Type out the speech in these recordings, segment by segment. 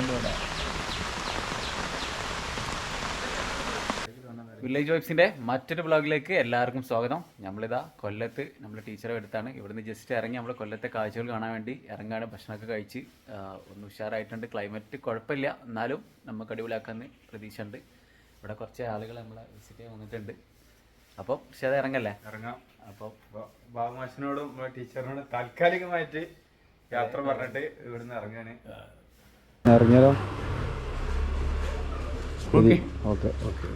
നടക്കുന്നുണ്ട് ഇവിടെ വില്ലേജ് വൈബ്സിന്റെ മറ്റൊരു ബ്ലോഗിലേക്ക് എല്ലാവർക്കും സ്വാഗതം. നമ്മളിതാ കൊല്ലത്ത് നമ്മൾ ടീച്ചറെ എടുത്താണ് ഇവിടുന്ന് ജസ്റ്റ് ഇറങ്ങി നമ്മൾ കൊല്ലത്തെ കാഴ്ചകൾ കാണാൻ വേണ്ടി ഇറങ്ങാണ്. ഭക്ഷണമൊക്കെ കഴിച്ച് ഒന്ന് ഉഷാറായിട്ടുണ്ട്. ക്ലൈമറ്റ് കുഴപ്പമില്ല. എന്നാലും നമുക്ക് അടിപൊളിയാക്കാന്ന് പ്രതീക്ഷയുണ്ട്. ഇവിടെ കുറച്ച് ആളുകൾ നമ്മളെ വിസിറ്റ് ചെയ്യാൻ വന്നിട്ടുണ്ട്. അപ്പം പക്ഷേ അത് ഇറങ്ങല്ലേ? ഇറങ്ങാം. അപ്പോൾ ബ- ബാബുമാഷിനോടും ടീച്ചറിനോടും താൽക്കാലികമായിട്ട് യാത്ര പറഞ്ഞിട്ട് ഇവിടുന്ന് ഇറങ്ങാന് ഇറങ്ങിയാലോ ഓക്കെ. ഓക്കെ.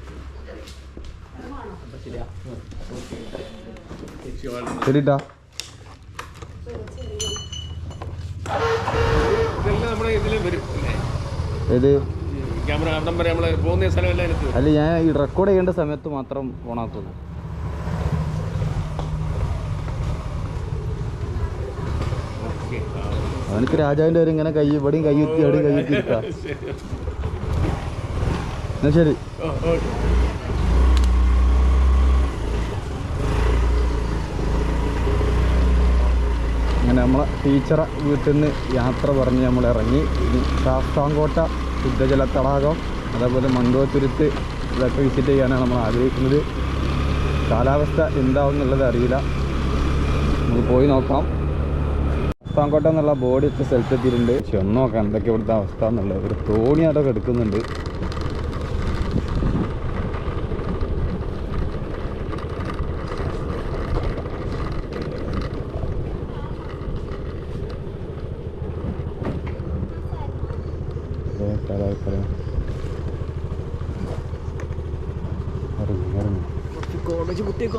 ശരിട്ടാ. ഏത്? അല്ല ഞാൻ ഈ റെക്കോർഡ് ചെയ്യേണ്ട സമയത്ത് മാത്രം ഓണാക്കുള്ളൂ ഓക്കെ അവനക്ക് രാജാവിന്റെ ഒരു ഇങ്ങനെ കൈ ഇവിടെയും കൈ കുത്തി എവിടെയും കൈ ഇരിക്കാം. എന്നാ ശരി. അങ്ങനെ നമ്മളെ ടീച്ചറെ വീട്ടിൽ നിന്ന് യാത്ര പറഞ്ഞ് നമ്മൾ ഇറങ്ങി. ശാസ്താംകോട്ട ശുദ്ധജല തടാകം അതേപോലെ മണ്ടോത്തുരുത്ത് ഇതൊക്കെ വിസിറ്റ് ചെയ്യാനാണ് നമ്മൾ ആഗ്രഹിക്കുന്നത്. കാലാവസ്ഥ എന്താവും എന്നുള്ളത് അറിയില്ല. നമുക്ക് പോയി നോക്കാം. ശാസ്താംകോട്ട എന്നുള്ള ബോഡി ഒക്കെ സ്ഥലത്തെത്തിയിട്ടുണ്ട് പക്ഷെ ഒന്ന് നോക്കാം എന്തൊക്കെ ഇവിടുത്തെ അവസ്ഥ എന്നുള്ളത്. ഒരു തോണി അതൊക്കെ എടുക്കുന്നുണ്ട്. കോളേജ് കുട്ടിയൊക്കെ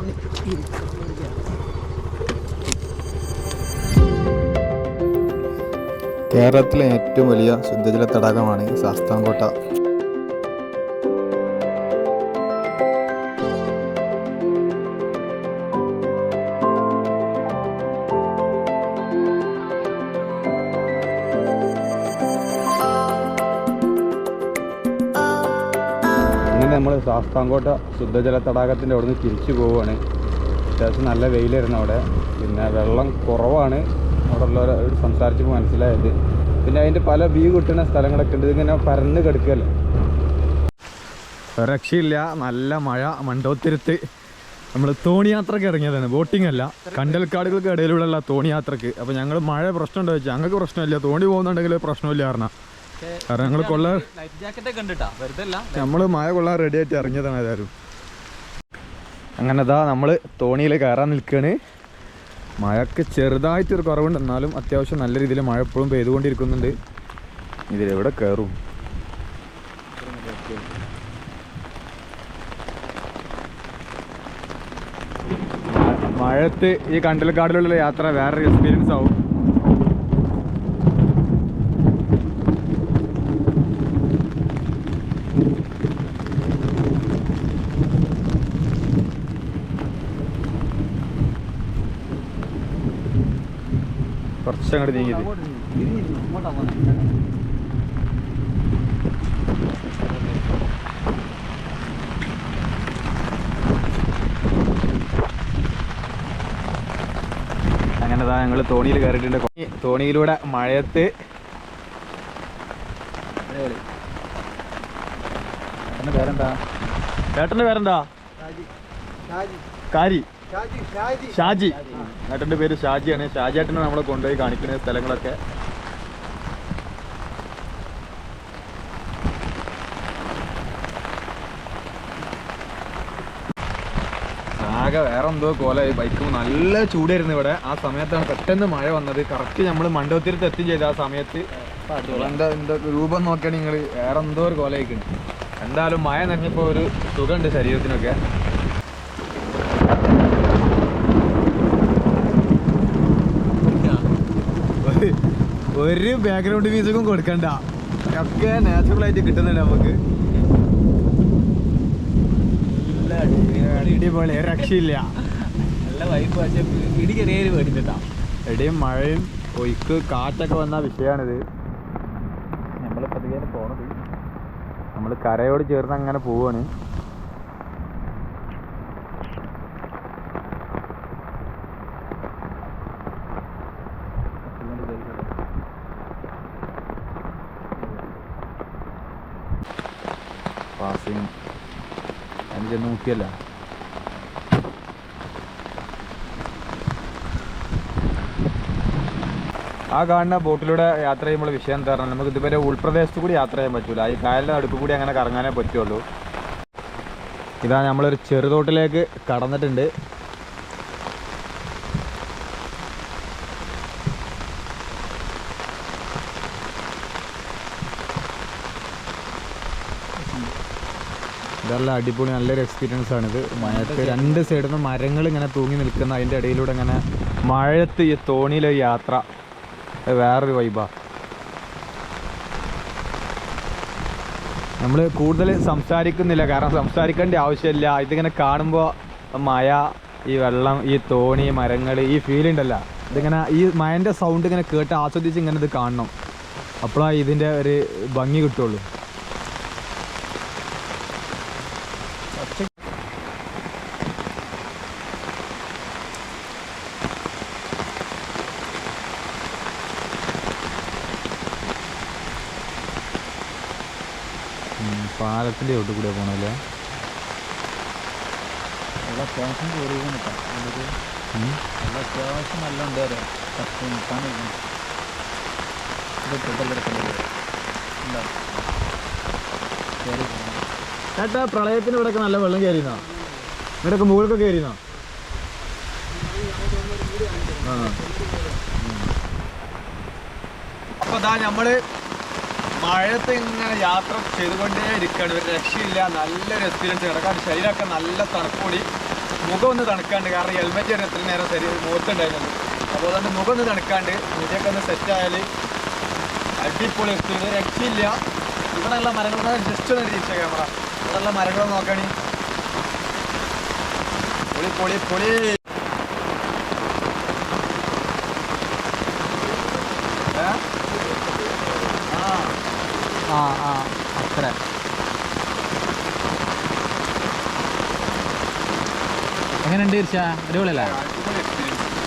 കേരളത്തിലെ ഏറ്റവും വലിയ ശുദ്ധജല തടാകമാണ് ശാസ്താംകോട്ട അങ്ങനെ നമ്മൾ ശാസ്താംകോട്ട ശുദ്ധജല തടാകത്തിന്റെ അവിടുന്ന് തിരിച്ചു പോവുകയാണ്. അത്യാവശ്യം നല്ല വെയിലായിരുന്നു അവിടെ. പിന്നെ വെള്ളം കുറവാണ്. അവിടെ ഉള്ളവർ സംസാരിച്ചപ്പോൾ മനസ്സിലായത്. പിന്നെ അതിന്റെ പല വ്യൂ കിട്ടുന്ന സ്ഥലങ്ങളൊക്കെ ഉണ്ട്. ഇതിങ്ങനെ പരന്ന് കിടക്കുകയല്ലേ? രക്ഷയില്ല. നല്ല മഴ മണ്ടോത്തിരുത്ത്. നമ്മൾ തോണി യാത്രയ്ക്ക് ഇറങ്ങിയതാണ്. ബോട്ടിംഗ് അല്ല. കണ്ടൽക്കാടുകൾക്ക് ഇടയിലുള്ള തോണി യാത്രയ്ക്ക് അപ്പോൾ ഞങ്ങൾ മഴ പ്രശ്നമുണ്ടോ വെച്ചാൽ ഞങ്ങൾക്ക് പ്രശ്നമില്ല. തോണി പോകുന്നുണ്ടെങ്കിൽ പ്രശ്നമില്ല കാരണം കാരണം ഞങ്ങൾ കൊള്ള ലൈഫ് ജാക്കറ്റ് ഒക്കെ ഉണ്ട് കേട്ടോ വെറുതെ നമ്മൾ മഴ കൊള്ളാൻ റെഡി ആയിട്ട് ഇറങ്ങിയതാണ് ഏതായാലും. അങ്ങനെ ഇതാ നമ്മൾ തോണിയിൽ കയറാൻ നിൽക്കുകയാണ് മഴക്ക് ചെറുതായിട്ടൊരു കുറവുണ്ട്. എന്നാലും അത്യാവശ്യം നല്ല രീതിയിൽ മഴ എപ്പോഴും പെയ്തുകൊണ്ടിരിക്കുന്നുണ്ട്. ഇതിലെവിടെ കയറും? മഴത്ത് ഈ കണ്ടൽക്കാടിലുള്ള യാത്ര വേറൊരു എക്സ്പീരിയൻസ് ആവും. കുറച്ചങ്ങോട്ട് നീങ്ങിയത് അങ്ങനെ താ ഞങ്ങൾ തോണിയിൽ കയറിയിട്ടുണ്ട്. തോണിയിലൂടെ മഴയത്ത് പേരെന്താ? ചേട്ടന്റെ പേരെന്താ? കാരി. ഷാജി ഏട്ടന്റെ പേര് ഷാജിയാണ്. ഷാജി ഏട്ടനെ നമ്മളെ കൊണ്ടുപോയി കാണിക്കുന്ന സ്ഥലങ്ങളൊക്കെ. ആകെ വേറെ എന്തോ കോലായി. ബൈക്ക് നല്ല ചൂടായിരുന്നു ഇവിടെ. ആ സമയത്താണ് പെട്ടെന്ന് മഴ വന്നത്. കറക്റ്റ് നമ്മൾ മണ്ഡപത്തിരത്ത് എത്തി ചെയ്ത ആ സമയത്ത്. എന്താ എന്താ രൂപം നോക്കിയാൽ നിങ്ങൾ വേറെ എന്തോ ഒരു കോലായിക്കുന്നു എന്തായാലും മഴ നനഞ്ഞപ്പോൾ ഒരു സുഖമുണ്ട് ശരീരത്തിനൊക്കെ ഒരു- ഒരു ബാക്ക്ഗ്രൗണ്ട് മ്യൂസിക്കും കൊടുക്കണ്ട. ഒക്കെ നാച്ചുറൽ ആയിട്ട് കിട്ടുന്നുണ്ട് നമുക്ക്. ഇടിപൊളി രക്ഷയില്ല. നല്ല വൈബ് പക്ഷേ ഇടി ചെറിയൊരു പേടിച്ചിട്ടാ. ഇടിയും മഴയും ഒഴിക്ക് കാറ്റൊക്കെ വന്ന വിഷയമാണിത് നമ്മൾ പതുക്കെ പോണത് നമ്മൾ കരയോട് ചേർന്ന് അങ്ങനെ പോവാണ്. പാസിങ് ചെന്ന് നോക്കിയല്ല ആ കാണുന്ന ബോട്ടിലൂടെ യാത്ര ചെയ്യുമ്പോൾ വിഷയം എന്താ നമുക്ക് ഇതുവരെ ഉൾപ്രദേശത്ത് കൂടി യാത്ര ചെയ്യാൻ പറ്റൂല. ഈ കായലിന്റെ അടുപ്പ് കൂടി അങ്ങനെ കറങ്ങാനേ പറ്റുള്ളൂ. ഇതാ നമ്മളൊരു ചെറുതോട്ടിലേക്ക് കടന്നിട്ടുണ്ട്. ഇതെല്ലാം അടിപൊളി നല്ലൊരു എക്സ്പീരിയൻസ് ആണിത്. മഴത്ത് രണ്ട് സൈഡിൽ നിന്ന് മരങ്ങൾ ഇങ്ങനെ തൂങ്ങി നിൽക്കുന്ന അതിന്റെ ഇടയിലൂടെ ഇങ്ങനെ മഴത്ത് ഈ തോണിയിലെ യാത്ര. വേറൊരു വൈബാ നമ്മൾ കൂടുതൽ സംസാരിക്കുന്നില്ല കാരണം സംസാരിക്കേണ്ട ആവശ്യമില്ല. ഇതിങ്ങനെ കാണുമ്പോൾ മഴ ഈ വെള്ളം ഈ തോണി മരങ്ങൾ ഈ ഫീൽ ഉണ്ടല്ല. ഇതിങ്ങനെ ഈ മഴന്റെ സൗണ്ട് ഇങ്ങനെ കേട്ട് ആസ്വദിച്ച് ഇങ്ങനെ ഇത് കാണണം. അപ്പോഴാണ് ഇതിന്റെ ഒരു ഭംഗി കിട്ടുള്ളൂ. പാലത്തിന്റെ ചോട്ട് കൂടെ പോകണല്ലേ അത്യാവശ്യം കയറി നിൽക്കാം അത്യാവശ്യം നല്ല ഉണ്ട് പത്ത് നിൽക്കാൻ ചേട്ടാ പ്രളയത്തിന് ഇവിടെയൊക്കെ നല്ല വെള്ളം കയറിയെന്നാ? ഇവിടെയൊക്കെ മുകളിലൊക്കെ കയറിയെന്നാ? അപ്പൊ നമ്മൾ മഴയത്ത് ഇങ്ങനെ യാത്ര ചെയ്തുകൊണ്ടേ ഇരിക്കുകയാണ്. ഒരു രക്ഷയില്ല. നല്ലൊരു എക്സ്പീരിയൻസ് കിടക്കാൻ ശരീരമൊക്കെ നല്ല തണുപ്പൊടി. മുഖം ഒന്ന് തണുക്കാണ്ട്. കാരണം ഹെൽമെറ്റ് വരെ എത്ര നേരം ശരീരം മുഖത്തുണ്ടായിരുന്നു അപ്പോൾ അതുകൊണ്ട് മുഖം ഒന്ന് തണുക്കാണ്ട് മുടിയൊക്കെ ഒന്ന് സെറ്റ് ആയാൽ അടിപൊളി എക്സ്പീരിയൻസ് രക്ഷയില്ല. ഇവിടെ ഉള്ള മരങ്ങൾ ജസ്റ്റ് ഒന്ന് തിരിച്ച ക്യാമറ. ഇവിടെ ഉള്ള മരങ്ങൾ നോക്കണേ. പൊളി പൊളി പൊളി ഏ? ആ ആ ആ അത്ര എങ്ങനെയുണ്ട് തീർച്ച. അടിപൊളിയല്ലേ? അടിപൊളി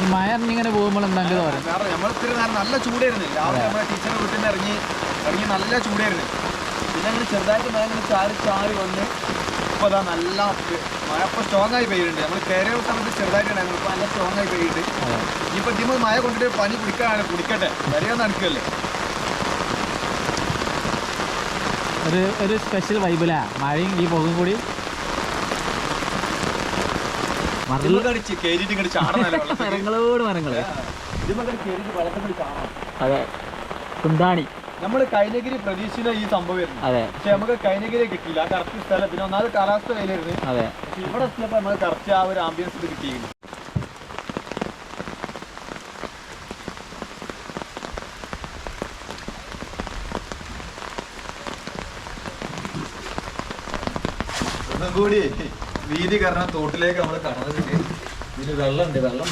ഈ മഴ ഇങ്ങനെ പോകുമ്പോൾ എന്താ കാരണം നമ്മൾ ഇത്തിരി നേരം നല്ല ചൂടായിരുന്നു. രാവിലെ ടീച്ചറിന്റെ വീട്ടിൽ നിന്ന് ഇറങ്ങി ഇറങ്ങി നല്ല ചൂടായിരുന്നു. പിന്നെ അങ്ങനെ ചെറുതായിട്ട് മഴ ഇങ്ങനെ ചാരി ചാരി വന്ന് ഇപ്പോൾ അതാ നല്ല മഴ ഇപ്പോൾ സ്ട്രോങ് ആയി പെയ്യുന്നുണ്ട്. നമ്മൾ കയറിയ സമയത്ത് ചെറുതായിട്ടാണ് ഇപ്പോൾ നല്ല സ്ട്രോങ് ആയി പെയ്യുന്നുണ്ട്. ഇനിയിപ്പോൾ ഇതിമ്പോൾ മഴ കൊണ്ടിട്ട് പനി പിടിക്കാനാണ് കുടിക്കട്ടെ. വരെയൊന്നും നടക്കുകയല്ലേ ഒരു ഒരു സ്പെഷ്യൽ വൈബിലാ മഴയും ഈ പോകും കൂടി ഇതിമ്മക്ക് അടിച്ച് കയറിയിട്ട് ഇങ്ങോട്ട് ചാടണല്ലോ വെള്ളത്തിൽ മരങ്ങളോട് മരങ്ങൾ അതെ. കുന്താണി. നമ്മൾ കൈനഗിരി പ്രതീക്ഷിച്ച ഈ സംഭവം അതെ. പക്ഷെ നമുക്ക് കൈനഗിരി കിട്ടിയില്ല. കറക്റ്റ് സ്ഥലം. പിന്നെ ഒന്നാമത് കാലാവസ്ഥ കയ്യിലായിരുന്നു അതെ. പക്ഷെ ഇവിടെ എത്തിയപ്പോ നമ്മൾ കറക്റ്റ് ആ ഒരു ആംബിയൻസ് ഇത് കിട്ടിയിരുന്നു. കൂടി. വീതി കാരണം തോട്ടിലേക്ക് നമ്മൾ കടന്നിട്ട് ഇതിന് വെള്ളം ഉണ്ട് വെള്ളം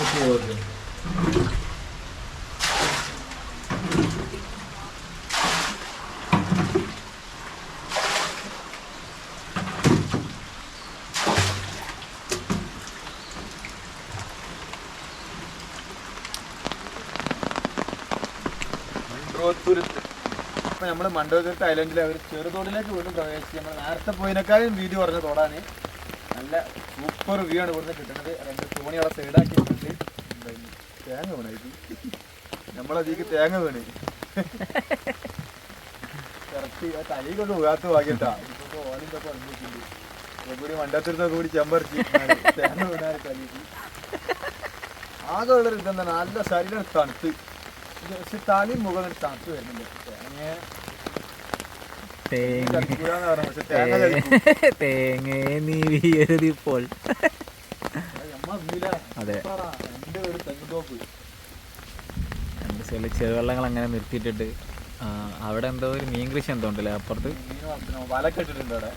മൺട്രോത്തുരുത്ത് ഇപ്പൊ നമ്മൾ മണ്ടോതുരുത്ത് ഐലൻഡിലെ അവർ ചെറുതോടിലേക്ക് വീണ്ടും പ്രവേശിച്ച് നമ്മൾ നേരത്തെ പോയതിനേക്കാളും വീതി കുറഞ്ഞ തോടാണ് നല്ല സൂപ്പർ വ്യൂ ആണ് ഇവിടുന്ന് കിട്ടുന്നത്. രണ്ട് തോണി അവിടെ സൈഡാക്കിയിട്ടുണ്ട് തേങ്ങ വീണായിട്ട് നമ്മളതിക്ക് തേങ്ങ വീണ്. കറക്റ്റ് ആ തലയിൽ കൊണ്ട് പോകാത്ത ഭാഗ്യട്ടാ ഇപ്പൊ ഓലിന്റെ പറഞ്ഞിട്ടുണ്ട് കൂടി മണ്ടത്തിരുത്തൊക്കെ കൂടി ചെമ്പറിച്ച് തേങ്ങ വീണാൽ തലയിൽ ആകെ ഉള്ളൊരു ഇതെന്താ നല്ല ശരീരം തണുത്ത്. തലയും മുഖം തണുത്ത് വരുന്നുണ്ട്. തേങ്ങ തേങ്ങ നീ വീയരുതിപ്പോൾ അമ്മ വീല അതെ. രണ്ട് സൈഡിൽ ചെറുവെള്ളങ്ങൾ അങ്ങനെ നിർത്തിയിട്ടിട്ട് അവിടെ എന്തോ ഒരു മീൻ കൃഷി എന്തോ ഉണ്ടല്ലേ അപ്പുറത്ത്? വളർത്തണോ വലക്കെ അവിടെ.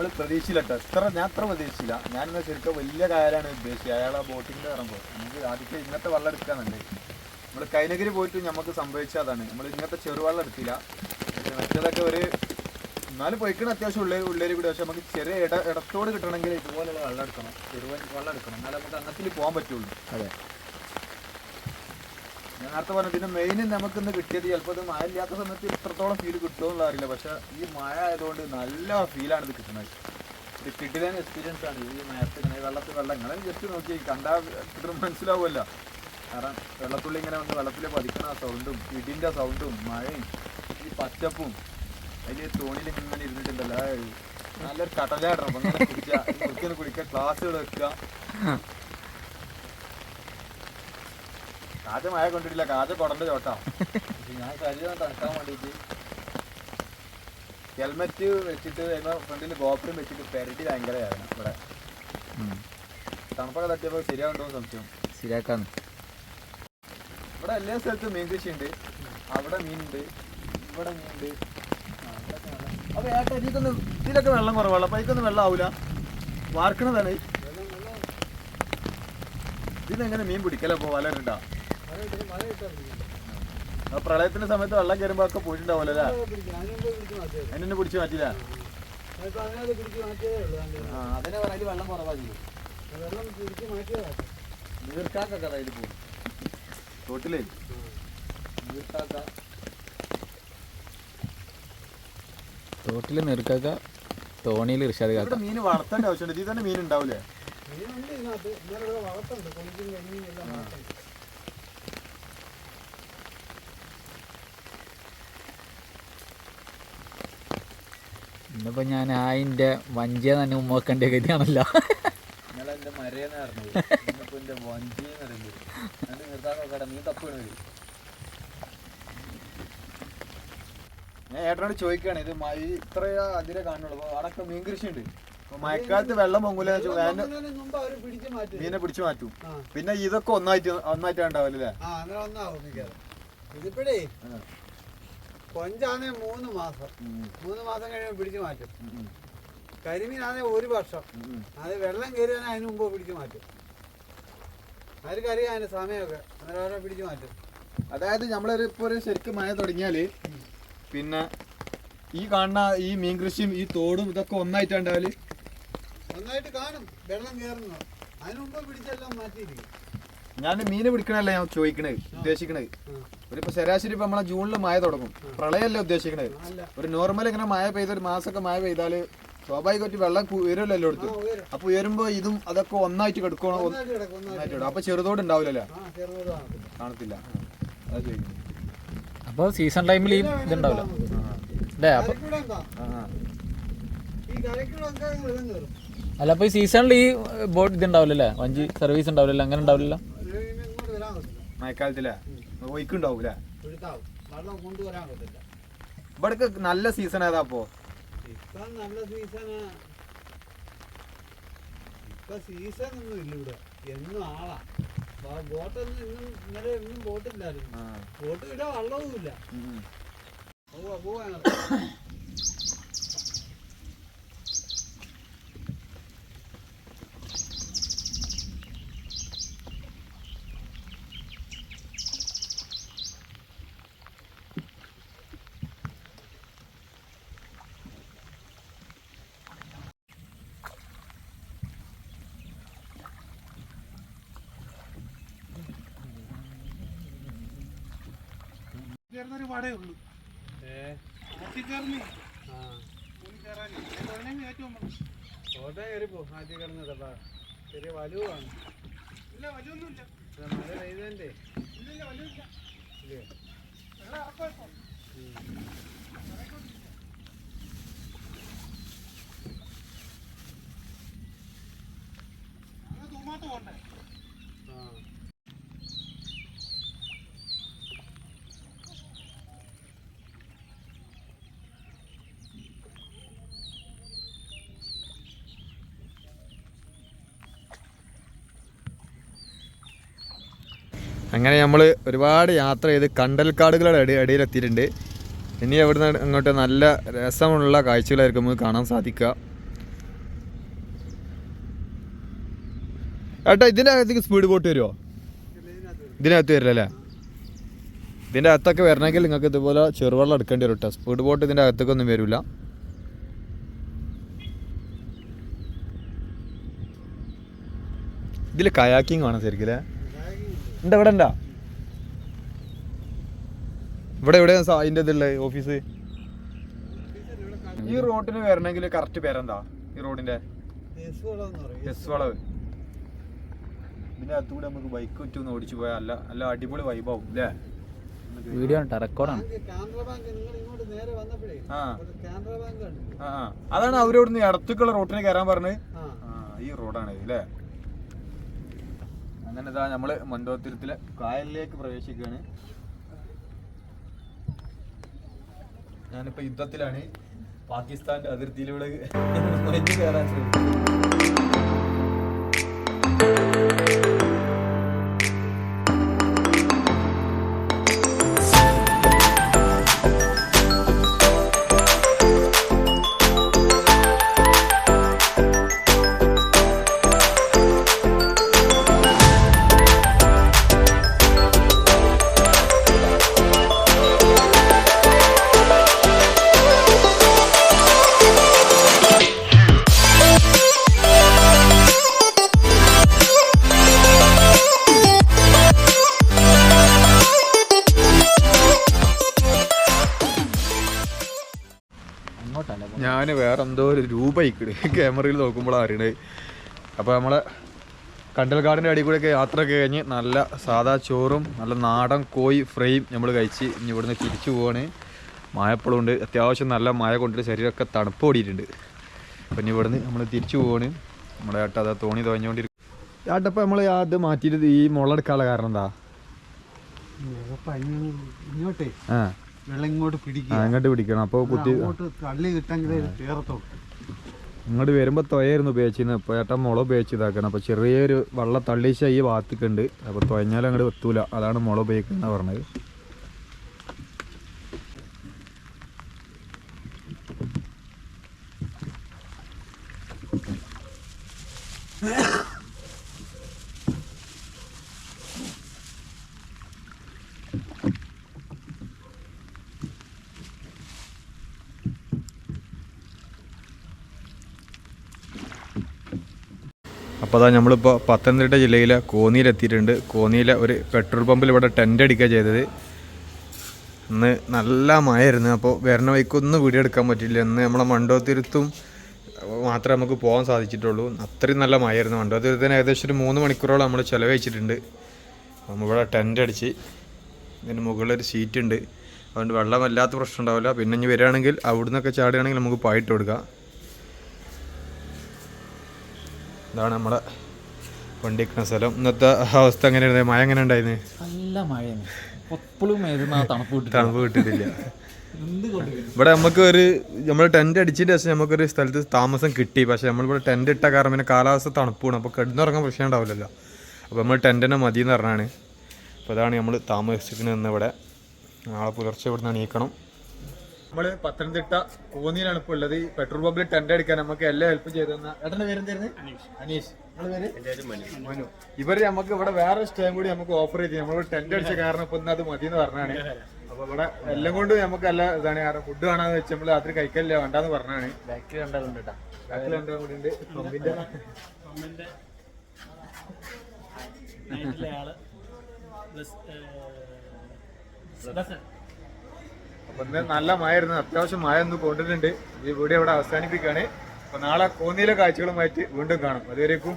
നമ്മൾ പ്രതീക്ഷയില്ല എത്ര ഞാൻ അത്ര പ്രതീക്ഷയില്ല. ഞാൻ ഇന്ന് ശരിക്കും വലിയ കാര്യമാണ് ഉദ്ദേശിച്ചത്. അയാൾ ആ ബോട്ടിങ്ങിൽ ഇറങ്ങുമ്പോൾ നമുക്ക് ആദ്യത്തെ ഇങ്ങനത്തെ വെള്ളം എടുക്കാന്നുണ്ട്. നമ്മൾ കൈനഗിരി പോയിട്ട് നമുക്ക് സംഭവിച്ചതാണ് നമ്മൾ ഇങ്ങനത്തെ ചെറുവെള്ളം എടുത്തില്ല. മറ്റേതൊക്കെ ഒരു എന്നാലും പോയിക്കണം അത്യാവശ്യം ഉള്ളേ ഉള്ളേരി കൂടി. പക്ഷെ നമുക്ക് ചെറിയ ഇട ഇടത്തോട് കിട്ടണമെങ്കിൽ ഇതുപോലെയുള്ള വെള്ളം എടുക്കണം. ചെറുവൻ വെള്ളം എടുക്കണം. എന്നാലും നമുക്ക് അങ്ങനത്തിൽ പോകാൻ പറ്റുള്ളൂ. അതെ. നേരത്തെ പറഞ്ഞു പിന്നെ മെയിൻ നമുക്ക് ഇന്ന് കിട്ടിയത് ചിലപ്പോൾ ഇത് മഴ ഇല്ലാത്ത സമയത്ത് ഇത്രത്തോളം ഫീൽ കിട്ടുമെന്നുള്ള അറിയില്ല. പക്ഷെ ഈ മഴ ആയതുകൊണ്ട് നല്ല ഫീലാണ് ഇത് കിട്ടുന്നത്. ഇത് കിട്ടിയ എക്സ്പീരിയൻസ് ആണ്. ഈ നേരത്തെ ഇങ്ങനെ വെള്ളത്തിൽ വെള്ളം ഇങ്ങനെ ജസ്റ്റ് നോക്കി കണ്ടാൽ കിട്ടും മനസ്സിലാവുമല്ലോ. കാരണം വെള്ളത്തുള്ളി ഇങ്ങനെ വന്ന് വെള്ളത്തിൽ പതിക്കുന്ന ആ സൗണ്ടും ഇടിന്റെ സൗണ്ടും മഴയും ഈ പച്ചപ്പും അതിൽ തോണിയിൽ ഇങ്ങനെ ഇരുന്നിട്ടുണ്ടല്ലോ. നല്ലൊരു കടലാടണം കുടിക്കുക കുടിക്കുക ക്ലാസ്സുകൾ വെക്കുക. കാജ മഴ കൊണ്ടിട്ടില്ല കാജ കൊടന്റെ ചോട്ടാ. ഞാൻ ശരീരം തണുക്കാൻ വേണ്ടിയിട്ട് ഹെൽമെറ്റ് വെച്ചിട്ട് ഫ്രണ്ടിൽ ഗോപുരം വെച്ചിട്ട് പെരട്ടി ഭയങ്കരമായിരുന്നു ഇവിടെ. തണുപ്പൊക്കെ തട്ടിയപ്പോൾ ശരിയാവുണ്ടോ സംശയം. ശരിയാക്കാന്ന്. ഇവിടെ എല്ലാ സ്ഥലത്തും മീൻ കൃഷി ഉണ്ട് അവിടെ മീനുണ്ട്. ഇവിടെ മീനുണ്ട്. അപ്പൊ ഏട്ടാ ഇതിക്കൊന്നും ഇതിലൊക്കെ വെള്ളം കുറവാണ്. അപ്പൊ ഇതിക്കൊന്നും വെള്ളം ആവൂല. വാർക്കണതാണ്. ഇതിനെങ്ങനെ മീൻ പിടിക്കല? പോ വല ഇട്ടാ ആ പ്രളയത്തിന്റെ സമയത്ത് വെള്ളം കയറുമ്പോ ഒക്കെ പോയിട്ടുണ്ടാവുമല്ലോ എന്നെ അതിനെ പിടിച്ചു മാറ്റില്ല അതിനെ പറഞ്ഞാൽ വെള്ളം കുറവായിരിക്കും നീർക്കാക്കൊക്കെ അതായത് പോകും. തോട്ടിലേ? നീർക്കാക്ക. തോട്ടിൽ നിൽക്കുക തോണിയിൽ ഇർഷാദ് കാക്ക. മീൻ വളർത്തേണ്ട ആവശ്യമുണ്ട്. ഇതിൽ തന്നെ മീൻ ഉണ്ടാവില്ലേ മീനുണ്ട് ഇതിനകത്ത്. ഇന്നലെ വളർത്തുണ്ട്. കൊഞ്ചും പറഞ്ഞത് എല്ലാം എന്റെ വഞ്ചി ഞാൻ പറയുന്നത് രണ്ട് തന്നെ മീൻ ഗതിയാണല്ലോ. ഞാൻ ഏട്ടനോട് ചോദിക്കുകയാണ് ഇത് മഴ ഇത്ര അതിരെ കാണുള്ളൂ അപ്പൊ അവിടെയൊക്കെ മീൻ കൃഷി ഉണ്ട് മഴക്കാലത്ത് വെള്ളം പൊങ്ങൂല മീനെ പിടിച്ചു മാറ്റും. പിന്നെ ഇതൊക്കെ ഒന്നായിട്ട് ഒന്നായിട്ടാണ്ടാവില്ലേ ഇതിപ്പോഴേ കൊഞ്ചാണെ മൂന്ന് മാസം. മൂന്ന് മാസം കഴിയുമ്പോൾ പിടിച്ചു മാറ്റും. കരിമീനാണെ ഒരു വർഷം. അത് വെള്ളം കയറിയാൽ അതിന് മുമ്പ് പിടിച്ചു മാറ്റും. അവർക്കറിയാം അതിന് സമയമൊക്കെ. അന്നേരം അവരെ പിടിച്ചു മാറ്റും. അതായത് നമ്മളൊരു ഇപ്പോൾ ഒരു ശരിക്കും മഴ തുടങ്ങിയാൽ പിന്നെ ഈ കാണുന്ന ഈ മീൻ കൃഷിയും ഈ തോടും ഇതൊക്കെ ഒന്നായിട്ടാണ്ടാവൽ? ഒന്നായിട്ട് കാണും. വെള്ളം കയറുന്നു അതിന് മുമ്പ് പിടിച്ചെല്ലാം മാറ്റിയിരിക്കും. ഞാൻ മീന് പിടിക്കണല്ല ഞാൻ ചോദിക്കണത് ഉദ്ദേശിക്കണത്. ഒരു ഇപ്പൊ ശരാശരി ഇപ്പൊ നമ്മളെ ജൂണിൽ മഴ തുടങ്ങും. പ്രളയമല്ല ഉദ്ദേശിക്കണത്. ഒരു നോർമൽ ഇങ്ങനെ മഴ പെയ്ത ഒരു മാസമൊക്കെ മഴ പെയ്താൽ സ്വാഭാവികമായിട്ട് വെള്ളം ഉയരുമല്ലോ എല്ലായിടത്തും? എടുത്തു അപ്പൊ ഉയരുമ്പോ ഇതും അതൊക്കെ ഒന്നായിട്ട് കിടക്കണോ? ഒന്നായിട്ട് കിടക്കും അപ്പൊ ചെറുതോട് ഉണ്ടാവില്ലല്ലോ? ആ ചെറുതോട് കാണത്തില്ല. അതാ ചോദിക്കുന്നത്. അപ്പൊ സീസൺ ടൈമിൽ ഈ ഇതുണ്ടാവില്ല. അല്ലേ? അപ്പൊ. ഈ അല്ല അപ്പൊ സീസണിൽ ഈ ബോട്ട് ഇതുണ്ടാവില്ലല്ലേ? വഞ്ചി സർവീസ് ഉണ്ടാവില്ലല്ലോ? അങ്ങനെ ഉണ്ടാവില്ലല്ലോ? വരാൻ ഒഴിക്കുണ്ടാവൂല. ഒയ്ക്കുണ്ടാവൂലേ വെള്ളം കൊണ്ടുവരാൻ പറ്റില്ല ഇവിടൊക്കെ നല്ല സീസൺ ഏതാ അപ്പോ ഇപ്പൊ നല്ല സീസണ് ഇപ്പൊ സീസൺ ഒന്നും ഇല്ല ഇവിടെ. എന്നും ആളാ. ബോട്ടൊന്നും ഇന്നും ഇന്നലെ ഇന്നും ബോട്ടില്ലായിരുന്നു ആ. ബോട്ട് ഇല്ല വള്ളവും ഇല്ല ഉം, ഉം. പോവാ പോവാ കോട്ടയം കയറിപ്പോ. ആറ്റി കിടന്നതപ്പാ ചെറിയ വലുവാണ്. മഴ പെയ്തതിന്റെ ഇല്ലേ? ആ. അങ്ങനെ നമ്മൾ ഒരുപാട് യാത്ര ചെയ്ത് കണ്ടൽക്കാടുകളുടെ ഇടയിൽ എത്തിയിട്ടുണ്ട് ഇനി അവിടുന്ന് അങ്ങോട്ട് നല്ല രസമുള്ള കാഴ്ചകളായിരിക്കും നമുക്ക് കാണാൻ സാധിക്കുക. ഏട്ടാ ഇതിന്റെ അകത്തേക്ക് സ്പീഡ് ബോട്ട് വരുമോ ഇതിനകത്ത് വരില്ല അല്ലേ? ഇതിന്റെ അകത്തൊക്കെ വരണമെങ്കിൽ നിങ്ങൾക്ക് ഇതുപോലെ ചെറുവെള്ളം എടുക്കേണ്ടി വരും കേട്ടോ. സ്പീഡ് ബോട്ട് ഇതിന്റെ അകത്തേക്കൊന്നും വരില്ല. ഇതിൽ കയാക്കിങ് വേണം ശരിക്കും അല്ലേ ഉണ്ട് ഇവിടെ ഉണ്ടാ ഇവിടെ എവിടെ അതിന്റെ ഇതുള്ളത് ഓഫീസ്? ഈ റോഡിന് വരണമെങ്കിൽ കറക്റ്റ് പേരെന്താ? ഈ റോഡിന്റെ? വളവ് ഇതിന്റെ നമുക്ക് ബൈക്ക് ചുറ്റൊന്ന് ഓടിച്ചു പോയാൽ അല്ല നല്ല അടിപൊളി വൈബാവും അല്ലേ വീഡിയോ റെക്കോർഡാണ് ബാങ്ക് ബാങ്ക് നിങ്ങൾ ഇങ്ങോട്ട് നേരെ വന്നപ്പോഴേ ആ. ഒരു ബാങ്ക് ഉണ്ട് ആ ആ. അതാണ് അവരോട് ഇടത്തേക്കുള്ള റോട്ടിന് കയറാൻ പറഞ്ഞത് ഈ റോഡാണ് അല്ലേ അങ്ങനെ ഇതാ നമ്മൾ മണ്ടോത്തിരത്തിലെ കായലിലേക്ക് പ്രവേശിക്കുകയാണ്. ഞാനിപ്പോ യുദ്ധത്തിലാണ് പാകിസ്ഥാന്റെ അതിർത്തിയിലൂടെ കയറാൻ ശ്രമിക്കുന്നത്. വേറെ എന്തോ ഒരു രൂപ ഇക്കട് ക്യാമറയിൽ നോക്കുമ്പോഴാണ് അറിയണത്. അപ്പോൾ നമ്മളെ കണ്ടൽക്കാടിന്റെ അടി കൂടെയൊക്കെ യാത്രയൊക്കെ കഴിഞ്ഞ് നല്ല സാധാ ചോറും നല്ല നാടൻ കോയി ഫ്രൈയും നമ്മൾ കഴിച്ച് ഇനി ഇവിടുന്ന് തിരിച്ചു പോവാണ്. മഴപ്പോഴും ഉണ്ട് അത്യാവശ്യം നല്ല മായ കൊണ്ടിട്ട് ശരീരമൊക്കെ തണുപ്പ് ഓടിയിട്ടുണ്ട്. അപ്പം ഇനി ഇവിടുന്ന് നമ്മൾ തിരിച്ചു പോവാണ്. നമ്മുടെ ഏട്ട അതാ തോണി തുഴഞ്ഞുകൊണ്ടിരിക്കും ഏട്ടപ്പം നമ്മൾ അത് മാറ്റിയിട്ട് ഈ മുളെടുക്കാനുള്ള കാരണം എന്താ? ഇങ്ങോട്ടേ. ആ. വെള്ളം ഇങ്ങോട്ട് പിടിക്കുക. ഇങ്ങോട്ട് പിടിക്കണം. അപ്പോൾ കുത്തി അങ്ങോട്ട് തള്ളി കിട്ടെങ്കിലേ ഇങ്ങോട്ട് വരുമ്പോൾ തൊയായിരുന്നു ഉപയോഗിച്ചിരുന്നത്. ഇപ്പോൾ ഏട്ടൻ മുള ഉപയോഗിച്ച് ഇതാക്കണം. അപ്പോൾ ചെറിയൊരു വള്ള തള്ളീശ ഈ ഭാഗത്തേക്കുണ്ട് അപ്പോൾ തൊയഞ്ഞാൽ അങ്ങോട്ട് എത്തൂല അതാണ് മുള ഉപയോഗിക്കുന്നത് പറഞ്ഞത്. അപ്പോൾ അതാ നമ്മളിപ്പോൾ പത്തനംതിട്ട ജില്ലയിലെ കോന്നിയിലെത്തിയിട്ടുണ്ട്. കോന്നിയിലെ ഒരു പെട്രോൾ പമ്പിൽ ഇവിടെ ടെന്റ് അടിക്കുക ചെയ്തത്. ഇന്ന് നല്ല മഴയായിരുന്നു. അപ്പോൾ വരണ വഴിക്കൊന്നും വീഡിയോ എടുക്കാൻ പറ്റില്ല ഇന്ന് നമ്മളെ മണ്ടോത്തിരുത്തും മാത്രമേ നമുക്ക് പോകാൻ സാധിച്ചിട്ടുള്ളൂ. അത്രയും നല്ല മഴയായിരുന്നു. മണ്ടോത്തിരുത്തിന് ഏകദേശം ഒരു മൂന്ന് മണിക്കൂറോളം നമ്മൾ ചിലവഴിച്ചിട്ടുണ്ട്. നമ്മളിവിടെ ടെന്റ് അടിച്ച് ഇതിന് മുകളിലൊരു സീറ്റ് ഉണ്ട്. അതുകൊണ്ട് വെള്ളം വല്ലാത്ത പ്രശ്നം ഉണ്ടാവില്ല. പിന്നെ ഇനി വരികയാണെങ്കിൽ അവിടുന്നൊക്കെ ചാടുകയാണെങ്കിൽ നമുക്ക് പായിട്ട് കൊടുക്കാം. ഇതാണ് നമ്മുടെ വണ്ടിക്കുന്ന സ്ഥലം. ഇന്നത്തെ അവസ്ഥ എങ്ങനെയായിരുന്നു? മഴ എങ്ങനെ ഉണ്ടായിരുന്നു? നല്ല മഴയാണ്. എപ്പോഴും തണുപ്പ് തണുപ്പ് കിട്ടിയിട്ടില്ല. ഇവിടെ നമുക്ക് ഒരു നമ്മൾ ടെന്റ് അടിച്ചിട്ട് ശേഷം നമുക്കൊരു സ്ഥലത്ത് താമസം കിട്ടി. പക്ഷെ നമ്മളിവിടെ ടെന്റ് ഇട്ട കാരണം പിന്നെ കാലാവസ്ഥ തണുപ്പാണ്. അപ്പോൾ കിടന്നുറങ്ങാൻ പ്രശ്നം ഉണ്ടാവില്ലല്ലോ. അപ്പോൾ നമ്മൾ ടെന്റിനെ മതി എന്ന് പറഞ്ഞാണ്. അപ്പോൾ അതാണ് നമ്മൾ താമസിക്കുന്നത് ഇവിടെ നാളെ പുലർച്ചെ ഇവിടെ നിന്ന് എണീക്കണം. നമ്മൾ പത്തനംതിട്ട കോന്നിയിലാണ് ഇപ്പോൾ ഉള്ളത്. ഈ പെട്രോൾ പമ്പിൽ ടെന്റ് അടിക്കാൻ നമുക്ക് എല്ലാം ഹെൽപ്പ് ചെയ്തു തന്ന ഏട്ടന്റെ പേരെന്തായിരുന്നു? അനീഷ്. പേര്? മനു. ഇവർ നമുക്ക് ഇവിടെ വേറെ സ്റ്റേം കൂടി നമുക്ക് ഓഫർ ചെയ്ത്. നമ്മൾ ടെന്റ് അടിച്ച കാരണം ഇപ്പൊ അത് മതി എന്ന് പറഞ്ഞാണ് അപ്പൊ ഇവിടെ എല്ലാം കൊണ്ട് നമുക്ക് എല്ലാ ഇതാണ് കാരണം ഫുഡ് കാണാന്ന് വെച്ച് നമ്മൾ രാത്രി കഴിക്കലില്ല വേണ്ടെന്ന് പറഞ്ഞാണ് ബാക്കിൽ കേട്ടോ. കൂടി ഉണ്ട്. പമ്പിന്റെ അപ്പൊ ഇന്ന് നല്ല മഴയായിരുന്നു. അത്യാവശ്യം മഴ ഒന്ന് കൊണ്ടിട്ടുണ്ട്. ഈ വീഡിയോ ഇവിടെ അവസാനിപ്പിക്കുകയാണ്. അപ്പൊ നാളെ കോന്നിയിലെ കാഴ്ചകളുമായിട്ട് വീണ്ടും കാണും. അതുവരേക്കും